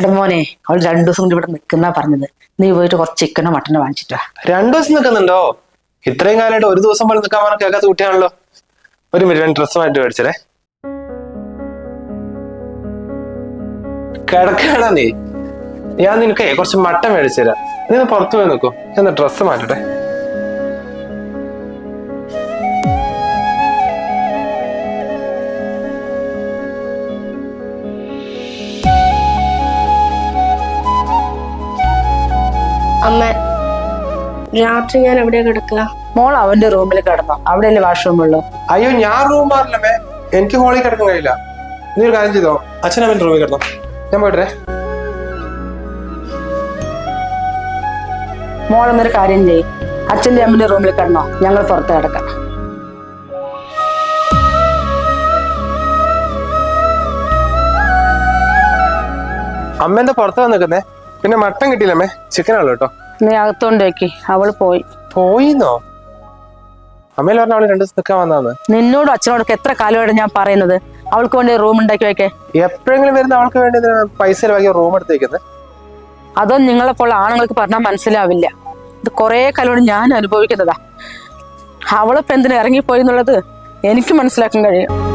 എടാ മോനെ അവൾ രണ്ടു ദിവസം കൊണ്ട് ഇവിടെ നിൽക്കുന്ന പറഞ്ഞത്. നീ പോയിട്ട് കുറച്ച് ചിക്കനോ മട്ടനോ വാങ്ങിച്ചിട്ടാ രണ്ടു ദിവസം നിൽക്കുന്നുണ്ടോ? ഇത്രയും കാലമായിട്ട് ഒരു ദിവസം പോലും നിൽക്കാൻ പറഞ്ഞ കേൾക്കാത്ത കുട്ടിയാണല്ലോ. ഒരു മിനിറ്റ് ഡ്രസ് മാറ്റി മേടിച്ചേ കിടക്കാണ നീ. ഞാൻ നിനക്ക് കുറച്ച് മട്ടൻ മേടിച്ചു തരാം. നീ പുറത്തു പോയി നിൽക്കൂ ഞാൻ ഡ്രസ്സ് മാറ്റട്ടെ. അമ്മ രാത്രി ഞാൻ എവിടെയാ കിടക്കുക മോൾ അവന്റെ റൂമിൽ കിടന്നു. അവിടെ അല്ലേ വാഷ്റൂം ഉള്ളു. അയ്യോ ഞാൻ റൂം മാറില്ലമ്മേ എനിക്ക് ഹോളിൽ കിടക്കാൻ കഴിയില്ല. നീ ഒരു കാര്യം ചെയ്തോ? അച്ഛൻ അവന്റെ റൂമിൽ കിടന്നോ. ഞാൻ പോയിട്ടേ. മോൾ എന്നൊരു കാര്യം ചെയ്യ്. അച്ഛന്റെ അമ്മന്റെ റൂമിൽ കിടന്നോ. ഞങ്ങൾ പുറത്ത് കിടക്കാം. അമ്മ എന്താ പുറത്ത് വന്ന് നിൽക്കുന്നേ പിന്നെ മട്ടൻ കിട്ടിയില്ലമ്മേ ചിക്കൻ ആണല്ലോ കേട്ടോ നീ അകത്തോണ്ട് വെക്കി. അവൾ പോയി. പോയിന്നോ? അമ്മയിൽ പറഞ്ഞ അവൾ രണ്ടു ദിവസം നിൽക്കാൻ വന്നാന്ന് നിന്നോടും അച്ഛനോടൊക്കെ എത്ര കാലമായിട്ട് ഞാൻ പറയുന്നത്? അവൾക്ക് വേണ്ടി റൂം ഉണ്ടാക്കി വെക്കേ. എപ്പോഴെങ്കിലും വരുന്ന അവൾക്ക് വേണ്ടി എന്തിനാ പൈസ റൂം എടുത്ത് വെക്കുന്നത് നിങ്ങളെ പോലെ ആണുങ്ങൾക്ക് പറഞ്ഞാൽ മനസ്സിലാവില്ല. ഇത് കുറേ കാലം ഞാൻ അനുഭവിക്കുന്നതാ. അവളിപ്പോ എന്തിനു ഇറങ്ങിപ്പോയി എന്നുള്ളത് എനിക്ക് മനസ്സിലാക്കാൻ കഴിയും.